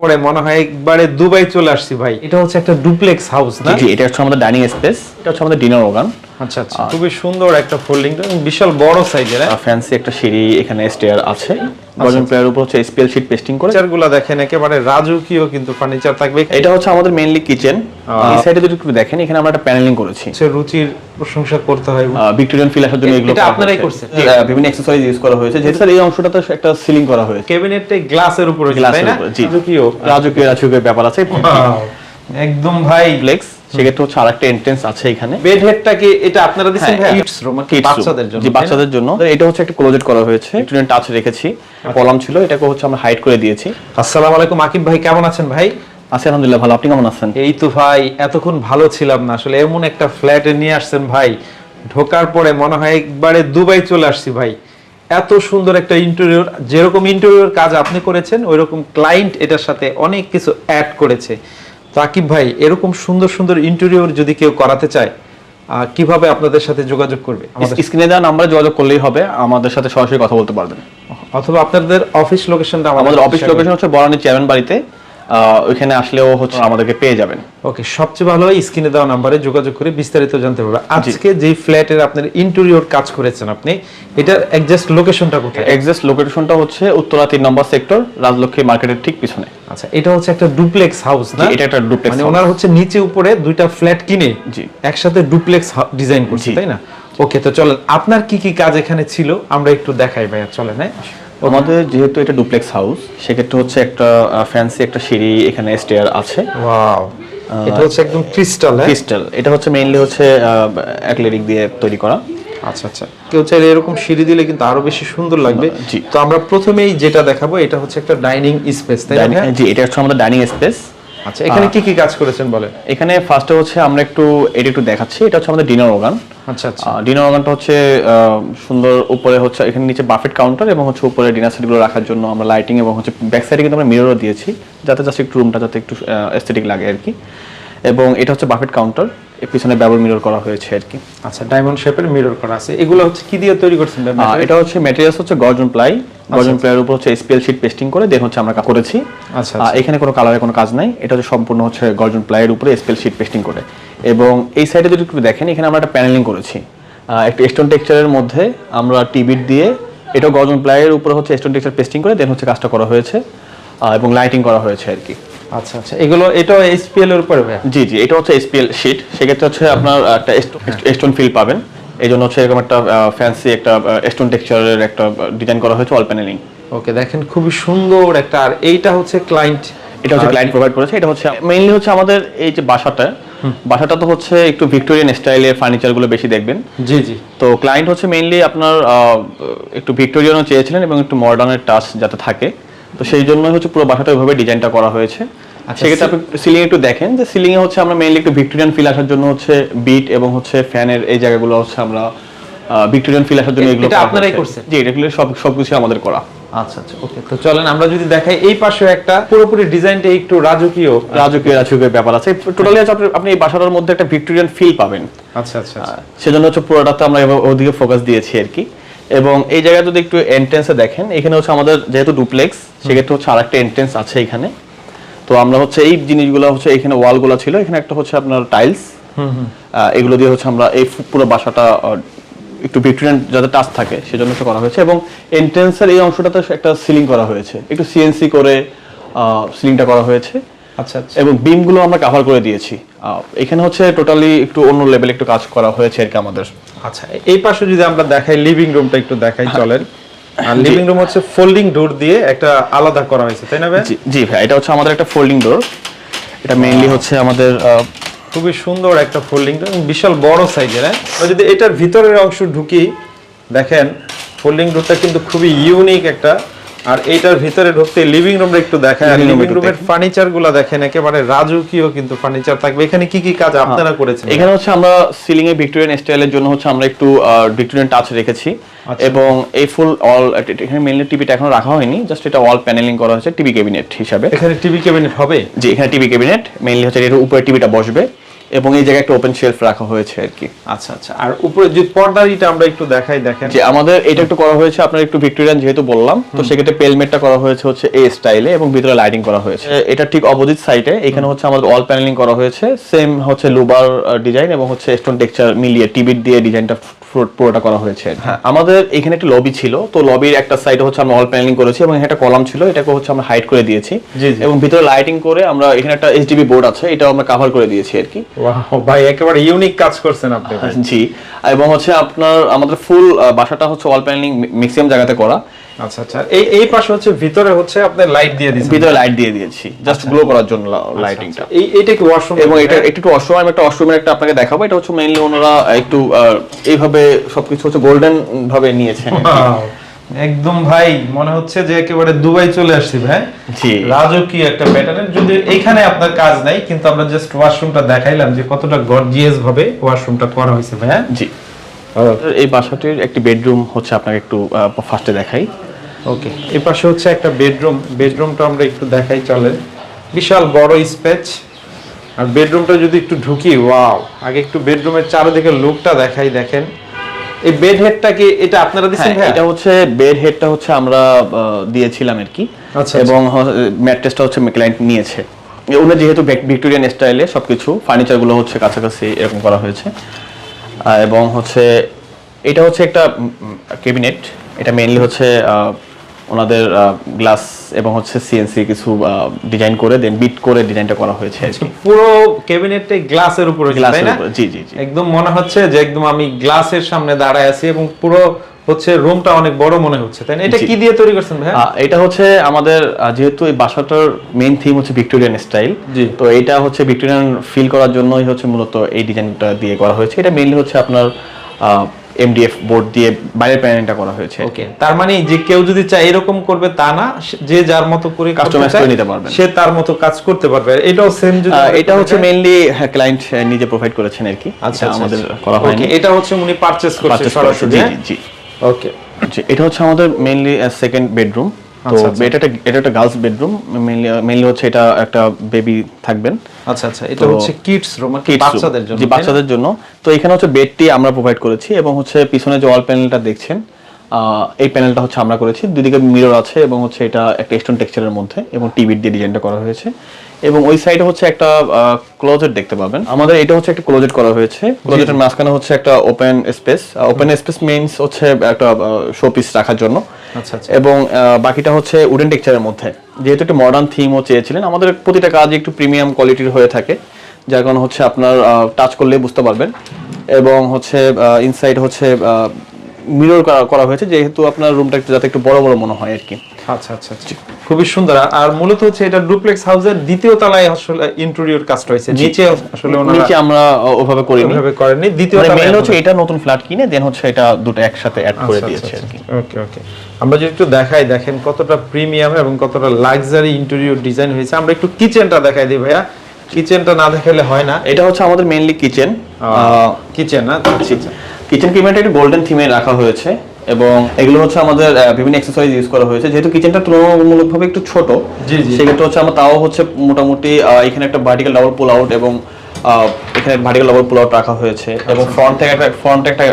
পরে মনে হয় একবারে দুবাই চলে আসছি ভাই। এটা হচ্ছে একটা ডুপ্লেক্স হাউস না? এটা হচ্ছে আমাদের ডাইনিং স্পেস এটা হচ্ছে আমাদের ডিনার ওগান আচ্ছা আচ্ছা। খুবই সুন্দর একটা ফোল্ডিং বিশাল বড় সাইজের ফ্যান্সি একটা সিঁড়ি এখানে স্টেয়ার আছে। গর্জন প্লেয়ার উপর হচ্ছে স্পেল শিট পেস্টিং করে। ফার্নিচারগুলা দেখেন একেবারে রাজকীয় কিন্তু ফার্নিচার থাকবে। এটা হচ্ছে আমাদের মেইনলি কিচেন এই সাইডে যদি একটু দেখেন এখানে আমরা একটা প্যানেলিং করেছি। হচ্ছে রুচির প্রশংসা করতে হয়। ভিক্টোরিয়ান ফিল আসার জন্য এগুলো এটা আপনারাই করছেন? বিভিন্ন অ্যাক্সেসরিজ ইউজ করা হয়েছে। যেহেতু স্যার এই অংশটাতে একটা সিলিং করা হয়েছে। ক্যাবিনেটটাই গ্লাসের উপরে তাই না? রাজকীয়। রাজকীয় রাজকীয় ব্যাপার আছে। একদম ভাই। ফ্লেক্স সেক্ষেত্রে হচ্ছে আরেকটা এন্ট্রেন্স আছে এখানে। বেড হেডটা কি এটা আপনারা দিচ্ছেন হ্যাঁ, কিডস রুম বাচ্চাদের জন্য জি বাচ্চাদের জন্য। এটা হচ্ছে একটা ক্লোজেট করা হয়েছে। স্টুডেন্ট টাচ রেখেছি। কলাম ছিল এটাকে হচ্ছে আমরা হাইড করে দিয়েছি। আসসালামু আলাইকুম আকিব ভাই কেমন আছেন ভাই? আছি আলহামদুলিল্লাহ ভালো। আপনি কেমন আছেন? এই তো ভাই এতক্ষণ ভালো ছিলাম না। আসলে এমন একটা ফ্ল্যাটে নিয়ে আসছেন ভাই। ঢোকার পরে মনে হয় একবারে দুবাই চলে আসছি ভাই। এত সুন্দর একটা ইন্টেরিয়র যেরকম ইন্টেরিয়র কাজ আপনি করেছেন ওইরকম ক্লায়েন্ট এটার সাথে অনেক কিছু অ্যাড করেছে। তো আকিব ভাই এরকম সুন্দর সুন্দর ইন্টেরিয়র যদি কেউ করাতে চায় আহ, কীভাবে আপনাদের সাথে যোগাযোগ করবে? স্ক্রিনে দেওয়া নাম্বারে যোগাযোগ করলেই হবে আমাদের সাথে সরাসরি কথা বলতে পারবেন। অথবা আপনাদের অফিস লোকেশনটা আমাদের অফিস লোকেশন হচ্ছে বরানি চেয়ারম্যান বাড়িতে। ওইখানে আসলেও হচ্ছে আমাদেরকে পেয়ে যাবেন। ওকে সবচেয়ে ভালো হয় স্ক্রিনে দেওয়া নাম্বারে যোগাযোগ করে বিস্তারিত জানতে পারবে। আজকে যে ফ্ল্যাটের আপনার ইন্টেরিয়র কাজ করেছেন আপনি এটার একজাস্ট লোকেশনটা কোথায়? এক্সাক্ট লোকেশনটা হচ্ছে উত্তরা তিন নম্বর সেক্টর রাজলক্ষ্মী মার্কেটের ঠিক পিছনে। আচ্ছা এটা হচ্ছে একটা ডুপ্লেক্স হাউস না? এটা একটা duplex মানে ওনার হচ্ছে নিচে উপরে দুইটা ফ্ল্যাট কিনে জি। একসাথে ডুপ্লেক্স ডিজাইন করছে তাই না? ওকে তো চলেন আপনার কি কি কাজ এখানে ছিল? আমরা একটু দেখাই ভাইয়া চলেন হ্যাঁ? আমাদের যেহেতু এটা ডুপ্লেক্স হাউস সেক্ষেত্রে হচ্ছে একটা ফ্যান্সি একটা সিঁড়ি এখানে স্টেয়ার আছে। ওয়াও এটা হচ্ছে একদম ক্রিস্টাল হ্যাঁ? ক্রিস্টাল এটা হচ্ছে মেইনলি হচ্ছে অ্যাক্রিলিক দিয়ে তৈরি করা। আচ্ছা আচ্ছা। কেউ চাইলে এরকম সিঁড়ি দিলে কিন্তু আরও বেশি সুন্দর লাগবে। জি। তো আমরা প্রথমেই যেটা দেখাবো এটা হচ্ছে একটা ডাইনিং স্পেস তাই না জি এটা হচ্ছে আমাদের ডাইনিং স্পেস আচ্ছা এখানে কি কি কাজ করেছেন বলে এখানে ফার্স্টে হচ্ছে আমরা একটু এটা একটু দেখাচ্ছি এটা হচ্ছে আমাদের ডিনার অর্গান আচ্ছা আচ্ছা। ডিনার ওগানটা হচ্ছে আহ, সুন্দর উপরে হচ্ছে এখানে নিচে বাফেট কাউন্টার এবং হচ্ছে উপরে ডিনার সেটগুলো রাখার জন্য আমরা লাইটিং এবং হচ্ছে ব্যাক সাইডে কিন্তু আমরা মিররও দিয়েছি যাতে জাস্ট একটু রুমটা যাতে একটু এস্থেটিক লাগে আর কি। এবং এটা হচ্ছে বাফেট কাউন্টার পিছনে ব্যবহার মিরর করা হয়েছে আর কি। আচ্ছা ডায়মন্ড শেপের মিরর করা আছে। এগুলো হচ্ছে কি দিয়ে তৈরি করছেন? এটা হচ্ছে ম্যাটেরিয়ালস হচ্ছে গর্জন প্লাই গর্জন প্লাইয়ের উপর হচ্ছে স্পেল শিট পেস্টিং করে দেন হচ্ছে আমরা কা- করেছি। আচ্ছা, এখানে কোনো কালারের কোনো কাজ নাই। এটা হচ্ছে সম্পূর্ণ হচ্ছে গর্জন প্লাইয়ের উপরে স্পেল শিট পেস্টিং করে। এবং এই সাইডে যদি একটু দেখেন এখানে আমরা একটা প্যানেলিং করেছি। একটা স্টোন টেক্সচারের মধ্যে আমরা টিবিট দিয়ে এটা গর্জন প্লাইয়ের উপরে হচ্ছে স্টোন টেক্সচার পেস্টিং করে দেন হচ্ছে কাজটা করা হয়েছে এবং লাইটিং করা হয়েছে আর কি। আচ্ছা আচ্ছা। এগুলো এটাও এসপিএল এর উপরে? জি জি এটা হচ্ছে এসপিএল শিট সেক্ষেত্রে হচ্ছে আপনার একটা স্টোন ফিল পাবেন। এই জন্য হচ্ছে এরকম একটা ফ্যান্সি একটা স্টোন টেক্সচারের একটা ডিজাইন করা হয়েছে ওয়াল প্যানেলিং ওকে দেখেন খুবই সুন্দর একটা। আর এইটা হচ্ছে ক্লায়েন্ট এটা হচ্ছে ক্লায়েন্ট প্রোভাইড করেছে। এটা হচ্ছে মেইনলি হচ্ছে আমাদের এই যে বাসাটা। বাসাটা তো হচ্ছে একটু ভিক্টোরিয়ান স্টাইলের ফার্নিচারগুলো বেশি দেখবেন। জি জি। তো ক্লায়েন্ট হচ্ছে মেইনলি আপনার একটু ভিক্টোরিয়ানও চেয়েছিলেন এবং একটু মডার্নের টাচ যাতে থাকে। তো সেই জন্য হচ্ছে পুরো বাসাটা ওইভাবে ডিজাইনটা করা হয়েছে। আচ্ছা, সেক্ষেত্রে আপনি সিলিং একটু দেখেন যে সিলিং এ হচ্ছে আমরা মেইনলি একটু ভিক্টোরিয়ান ফিল আসার জন্য হচ্ছে বিট এবং হচ্ছে ফ্যানের এই জায়গাগুলো হচ্ছে আমরা ভিক্টোরিয়ান ফিল আসার জন্য এগুলো এটা আপনারাই করছেন? জি এটা সব সবকিছু আমাদের করা। আচ্ছা আচ্ছা ওকে তো চলেন আমরা যদি দেখাই এই পাশে একটা পুরোপুরি ডিজাইনটা একটু রাজকীয়। রাজকীয় রাজকীয় ব্যাপার আছে। টোটালি আপনি আপনি এই বাসাটার মধ্যে একটা ভিক্টোরিয়ান ফিল পাবেন। আচ্ছা আচ্ছা আচ্ছা। সেজন্য হচ্ছে পুরোটাতে আমরা ওদিকে ফোকাস দিয়েছি আর কি। এবং এই জায়গায় যদি একটু এন্ট্রেন্সে দেখেন এখানে হচ্ছে আমাদের যেহেতু ডুপ্লেক্স সেক্ষেত্রে হচ্ছে আরেকটা এন্ট্রেন্স আছে এখানে। তো আমরা হচ্ছে এই জিনিসগুলো হচ্ছে এখানে ওয়ালগুলো ছিল এখানে একটা হচ্ছে আপনার টাইলস এগুলো দিয়ে হচ্ছে আমরা এই পুরো বাসাটা একটু ভিক্টোরিয়ান যাতে টাচ থাকে সেজন্য করা হয়েছে। এবং এন্ট্রেন্সের এই অংশটাতে একটা সিলিং করা হয়েছে। একটু সিএনসি করে সিলিংটা করা হয়েছে। আচ্ছা আচ্ছা। এবং বিমগুলো আমরা কভার করে দিয়েছি। এখানে হচ্ছে টোটালি একটু অন্য লেভেলে একটু কাজ করা হয়েছে আর কি আমাদের। আচ্ছা এই পাশে যদি আমরা দেখাই লিভিং রুমটা একটু দেখাই চলেন। আর লিভিং রুম হচ্ছে ফোল্ডিং ডোর দিয়ে একটা আলাদা করা হয়েছে তাই না ভাই? জি ভাই এটা হচ্ছে আমাদের একটা ফোল্ডিং ডোর এটা মেইনলি হচ্ছে আমাদের খুবই সুন্দর একটা ফোল্ডিং ডোর বিশাল বড় সাইজের হ্যাঁ? যদি এটার ভিতরের অংশ ঢুকি দেখেন ফোল্ডিং ডোরটা কিন্তু খুবই ইউনিক একটা আর এইটার ভিতরে ঢুকতে লিভিং রুমটা একটু দেখায় আর লিভিং রুমের ফার্নিচারগুলা দেখেন একেবারে রাজকীয় কিন্তু ফার্নিচার থাকবে। এখানে কি কি কাজ আপনারা করেছেন? এখানে হচ্ছে আমরা সিলিং এ ভিক্টোরিয়ান স্টাইলের জন্য হচ্ছে আমরা একটু ভিক্টোরিয়ান টাচ রেখেছি। আচ্ছা। এবং এই ফুল অল এখানে মেইনলি টিভিটা এখনও রাখা হয়নি জাস্ট এটা ওয়াল প্যানেলিং করা হয়েছে টিভি ক্যাবিনেট হিসাবে। এখানে টিভি ক্যাবিনেট হবে? যে এখানে টিভি ক্যাবিনেট মেইনলি হচ্ছে এর উপরে টিভিটা বসবে। এবং এই জায়গায় একটা ওপেন শেলফ রাখা হয়েছে আর কি আচ্ছা আচ্ছা। আর উপরে যে পর্দারিটা আমরা একটু দেখাই দেখেন। যে আমাদের এটা একটু করা হয়েছে আপনার একটু ভিক্টোরিয়ান যেহেতু বললাম তো সেক্ষেত্রে পেলমেটটা করা হয়েছে হচ্ছে এই স্টাইলে এবং ভিতরে লাইটিং করা হয়েছে। এটা ঠিক অপোজিট সাইডে এখানে হচ্ছে আমাদের অল প্যানেলিং করা হয়েছে সেম হচ্ছে লুবার ডিজাইন এবং হচ্ছে স্টোন টেক্সচার মিলিয়ে টিবিট দিয়ে ডিজাইনটা পুরোটা করা হয়েছে হ্যাঁ আমাদের এখানে একটা লবি ছিল তো লবির একটা সাইডে হচ্ছে আমরা অল প্যানেলিং করেছি এবং একটা কলাম ছিল এটাকে হচ্ছে আমরা হাইড করে দিয়েছি। এবং ভিতরে লাইটিং করে আমরা এখানে একটা এইচডিবি বোর্ড আছে এটাও আমরা কভার করে দিয়েছি আর কি ভাই একেবারে ইউনিক কাজ করছেন আপনি জি এবং হচ্ছে আপনার আমাদের ফুল বাসাটা হচ্ছে অল প্যানেলিং ম্যাক্সিমাম জায়গাতে করা। আচ্ছা আচ্ছা এই এই পাশে হচ্ছে ভিতরে হচ্ছে আপনি লাইট দিয়ে দিয়েছেন। ভিতরে লাইট দিয়ে দিয়েছি জাস্ট গ্লো করার জন্য লাইটিংটা এই এইটা কি ওয়াশরুম এবং এটা একটু আমি একটা অষ্টমের একটা আপনাকে দেখাবো এটা হচ্ছে মেইনলি ওনারা একটু এইভাবে সবকিছু হচ্ছে গোল্ডেন ভাবে নিয়েছেন। একদম ভাই মনে হচ্ছে যে একেবারে দুবাই চলে আসছি ভাই। জি। রাজকীয় একটা প্যাটার্নের যদি এইখানে আপনার কাজ নাই কিন্তু আমরা জাস্ট ওয়াশরুমটা দেখাইলাম যে কতটা গর্জিয়াস ভাবে ওয়াশরুমটা করা হয়েছে ভাই হ্যাঁ? জি। এই বাসাটির একটি বেডরুম হচ্ছে আপনাকে একটু ফার্স্টে দেখাই। ওকে এই পাশে হচ্ছে একটা বেডরুম বেডরুমটা আমরা একটু দেখাই চলেন। বিশাল বড় স্পেস আর বেডরুমটা যদি একটু ঢুকি ওয়াও আগে একটু বেডরুমের চারিদিকে লুকটা দেখাই দেখেন। এই বেড হেডটা কি এটা আপনারা দিচ্ছেন হ্যাঁ, এটা হচ্ছে বেড হেডটা হচ্ছে আমরা দিয়েছিলাম আর কি। আচ্ছা, এবং ম্যাট্রেসটা হচ্ছে ক্লায়েন্ট নিয়েছে। ওনার যেহেতু ভিক্টোরিয়ান স্টাইলে সবকিছু ফার্নিচারগুলো হচ্ছে কাছাকাছি এরকম করা হয়েছে। এবং হচ্ছে এটা হচ্ছে একটা ক্যাবিনেট এটা মেইনলি হচ্ছে আহ, ওনাদের গ্লাস এবং হচ্ছে সিএনসি কিছু ডিজাইন করে দেন বিট করে ডিজাইনটা করা হয়েছে কি। পুরো ক্যাবিনেটটাই গ্লাসের উপরে গ্লাসের না উপরে জি জি জি একদম মনে হচ্ছে যে একদম আমি গ্লাসের সামনে দাঁড়ায় আছি এবং পুরো হচ্ছে রুমটা অনেক বড় মনে হচ্ছে তাই না এটা। কি দিয়ে তৈরি করছেন ভাই এটা হচ্ছে আমাদের যেহেতু এই বাসাটার মেইন থিম হচ্ছে ভিক্টোরিয়ান স্টাইল জি। তো এটা হচ্ছে ভিক্টোরিয়ান ফিল করার জন্যই হচ্ছে মূলত এই ডিজাইনটা দিয়ে করা হয়েছে এটা মেইনলি হচ্ছে আপনার এমডিএফ বোর্ড দিয়ে বাইরের প্যানেলটা করা হয়েছে। ওকে তার মানে যে কেউ যদি চায় এরকম করবে তা না যে যার মতো করে কাস্টমাইজ করে নিতে পারবে। সে তার মতো কাজ করতে পারবে। এটাও সেম যদি এটা হচ্ছে মেইনলি ক্লায়েন্ট নিজে প্রোভাইড করেছেন আর কি। আচ্ছা আমাদের আমাদের করা হয়নি। এটা হচ্ছে উনি পারচেজ করছে সরাসরি জি হ্যাঁ? জি। জি ওকে এটা হচ্ছে আমাদের মেইনলি সেকেন্ড বেডরুম তো আচ্ছা, আচ্ছা। এটা একটা এটা একটা গার্লস বেডরুম মেইনলি হচ্ছে এটা একটা বেবি থাকবেন আচ্ছা আচ্ছা এটা হচ্ছে কিডস রুম Kids বাচ্চাদের জন্য? বাচ্চাদের জন্য তো এখানে হচ্ছে বেডটি আমরা প্রোভাইড করেছি এবং হচ্ছে পিছনে যে ওয়াল প্যানেলটা দেখছেন এই প্যানেলটা হচ্ছে আমরা করেছি। দুদিকে মিরর আছে এবং হচ্ছে এটা একটা স্টোন টেক্সচারের মধ্যে এবং টিভির দিয়ে ডিজাইনটা করা হয়েছে। এবং ওই সাইডে হচ্ছে একটা ক্লোজেট দেখতে পাবেন। আমাদের এটা হচ্ছে একটা ক্লোজেট করা হয়েছে। ক্লোজেটের মাঝখানে হচ্ছে একটা open space open space means হচ্ছে একটা শো পিস রাখার জন্য। আচ্ছা আচ্ছা। এবং বাকিটা হচ্ছে উডেন টেক্সচারের মধ্যে। যেহেতু একটা মডার্ন থিমও চেয়েছিলেন আমাদের প্রতিটা কাজ একটু প্রিমিয়াম কোয়ালিটির হয়ে থাকে। যার কারণে হচ্ছে আপনার টাচ করলে বুঝতে পারবেন। এবং হচ্ছে ইনসাইড হচ্ছে মিরর করা হয়েছে যেহেতু আপনার রুমটা একটু যাতে একটু বড় বড় মনে হয় আর কি। আচ্ছা আচ্ছা আচ্ছা। খুবই সুন্দর। আর- মূলত হচ্ছে এটা ডুপ্লেক্স হাউসের দ্বিতীয় তলায় আসলে ইন্টেরিয়র কাজটা হয়েছে নিচে আসলে নিচে আমরা ওভাবে করিনি। ওইভাবে করেননি। দ্বিতীয় মানে তলায় মেইন হচ্ছে এটা নতুন ফ্ল্যাট কিনে দেন হচ্ছে এটা দুটো একসাথে অ্যাড করে আচ্ছা, দিয়েছে আচ্ছা, আর কি। ওকে ওকে আমরা যদি একটু দেখাই দেখেন কতটা প্রিমিয়াম এবং কতটা লাক্সারি ইন্টেরিয়র ডিজাইন হয়েছে। আমরা একটু কিচেনটা দেখাই দিই ভাইয়া। কিচেনটা না দেখালে হয় না। এটা হচ্ছে আমাদের মেইনলি কিচেন কিচেন না? আচ্ছা, আচ্ছা। কিচেন কিমেন্ট একটু গোল্ডেন থিমে রাখা হয়েছে এবং এগুলো হচ্ছে আমাদের বিভিন্ন অ্যাক্সেসরিজ ইউজ করা হয়েছে। যেহেতু কিচেনটা তুলনামূলকভাবে একটু ছোট। সেক্ষেত্রে হচ্ছে আমরা তাও হচ্ছে মোটামুটি এখানে একটা ভার্টিক্যাল ডাবল পুল আউট এবং এখানে ভার্টিক্যাল ডাবল পুল আউট রাখা হয়েছে এবং ফ্রন্ট থেকে একটা ফ্রন্ট একটা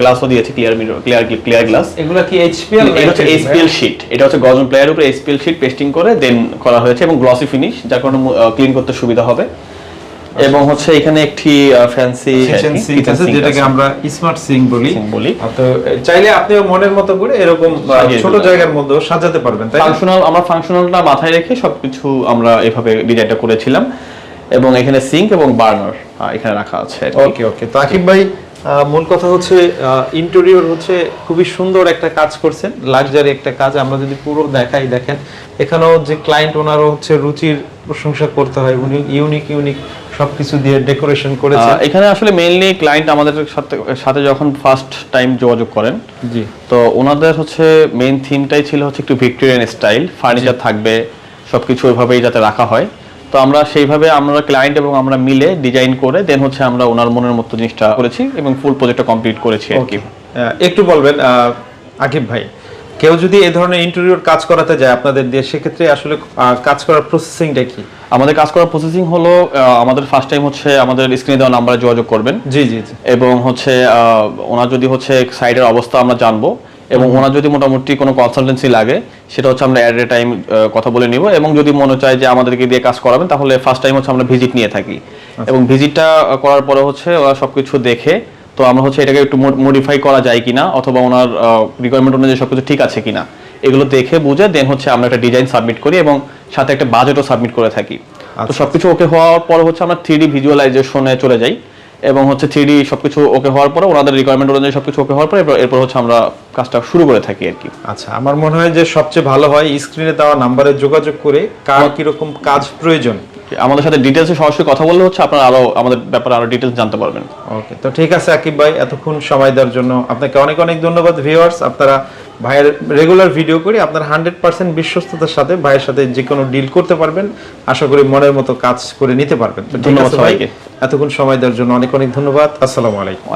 গ্লাসও দিয়েছে clear mirror clear clear glass এগুলা কি এইচপিএল এটা হচ্ছে এইচপিএল শিট এটা হচ্ছে গজন প্লেয়ার উপরে এইচপিএল শিট পেস্টিং করে দেন করা হয়েছে এবং গ্লসি ফিনিশ যার কারণে ক্লিন করতে সুবিধা হবে। এবং হচ্ছে এখানে একটি ফ্যান্সি কিচেন সিঙ্ক আছে যেটাকে আমরা স্মার্ট সিঙ্ক বলি। তো চাইলে আপনি মনের মতো করে এরকম ছোট জায়গার মধ্যে সাজাতে পারবেন তাই? ফাংশনাল আমরা ফাংশনালটা মাথায় রেখে সবকিছু আমরা এভাবে ডিজাইনটা করেছিলাম। এবং এখানে সিঙ্ক এবং বার্নার এখানে রাখা আছে ওকে ওকে তো আকিব ভাই মূল কথা হচ্ছে ইন্টেরিয়র হচ্ছে খুবই সুন্দর একটা কাজ করছেন লাক্সারি একটা কাজ। আমরা যদি পুরো দেখাই দেখেন এখানেও যে ক্লায়েন্ট ওনারও হচ্ছে রুচির প্রশংসা করতে হয় উনি ইউনিক ইউনিক সবকিছু দিয়ে ডেকোরেশন করেছেন। আহ, এখানে আসলে মেইনলি ক্লায়েন্ট আমাদের সাথে সাথে যখন ফার্স্ট টাইম যোগাযোগ করেন জি। তো ওনাদের হচ্ছে মেইন থিমটাই ছিল হচ্ছে একটু ভিক্টোরিয়ান স্টাইল ফার্নিচার থাকবে সবকিছু ওইভাবেই যাতে রাখা হয়। তো আমরা সেইভাবে আমরা ক্লায়েন্ট এবং আমরা মিলে ডিজাইন করে দেন হচ্ছে আমরা ওনার মনের মতো জিনিসটা করেছি এবং ফুল প্রজেক্টটা কমপ্লিট করেছি আর কি। একটু বলবেন আকিব ভাই কেউ যদি এই ধরনের ইন্টেরিয়র কাজ করাতে যায় আপনাদের দিয়ে সেক্ষেত্রে আসলে কাজ করার প্রসেসিংটা কি? আমাদের কাজ করার প্রসেসিং হলো আমাদের ফার্স্ট টাইম হচ্ছে আমাদের স্ক্রিনে দেওয়া নাম্বারে যোগাযোগ করবেন। জি জি এবং হচ্ছে ওনার যদি হচ্ছে সাইডের অবস্থা আমরা জানব এবং ওনার যদি মোটামুটি কোনো কনসালটেন্সি লাগে সেটা হচ্ছে আমরা অ্যাট এ টাইম কথা বলে নিব। এবং যদি মনে চায় যে আমাদেরকে দিয়ে কাজ করাবেন তাহলে ফার্স্ট টাইম হচ্ছে আমরা ভিজিট নিয়ে থাকি। এবং ভিজিটটা করার পরে হচ্ছে ওরা সবকিছু দেখে তো আমরা হচ্ছে এটাকে একটু মডিফাই করা যায় কিনা অথবা ওনার রিকোয়ারমেন্ট অনুযায়ী সবকিছু ঠিক আছে কিনা এগুলো দেখে বুঝে দেন হচ্ছে আমরা একটা ডিজাইন সাবমিট করি এবং সাথে একটা বাজেটও সাবমিট করে থাকি। তো আচ্ছা। সবকিছু ওকে হওয়ার পর হচ্ছে আমরা থ্রি ডি ভিজুয়ালাইজেশনে চলে যাই। এবং হচ্ছে থ্রি ডি সবকিছু ওকে হওয়ার পরে ওনাদের রিকোয়ারমেন্ট অনুযায়ী সবকিছু ওকে হওয়ার পরে এরপর- এরপর হচ্ছে আমরা কাজটা শুরু করে থাকি আর কি। আচ্ছা আমার মনে হয় যে সবচেয়ে ভালো হয় স্ক্রিনে দেওয়া নাম্বারে যোগাযোগ করে কার কীরকম কাজ প্রয়োজন। আমাদের সাথে ডিটেলসে সরাসরি কথা বললে হচ্ছে আপনারা আরও আমাদের ব্যাপারে আরও ডিটেলস জানতে পারবেন। ওকে তো ঠিক আছে আকিব ভাই এতক্ষণ সময় দেওয়ার জন্য আপনাকে অনেক অনেক ধন্যবাদ ভিউয়ার্স আপনারা ভাইয়ের রেগুলার ভিডিও করি আপনার হান্ড্রেড পার্সেন্ট বিশ্বস্ততার সাথে ভাইয়ের সাথে যে কোনো ডিল করতে পারবেন। আশা করি মনের মতো কাজ করে নিতে পারবেন। ধন্যবাদ সবাইকে। এতক্ষণ সময় দেওয়ার জন্য অনেক অনেক ধন্যবাদ। আসসালামু আলাইকুম।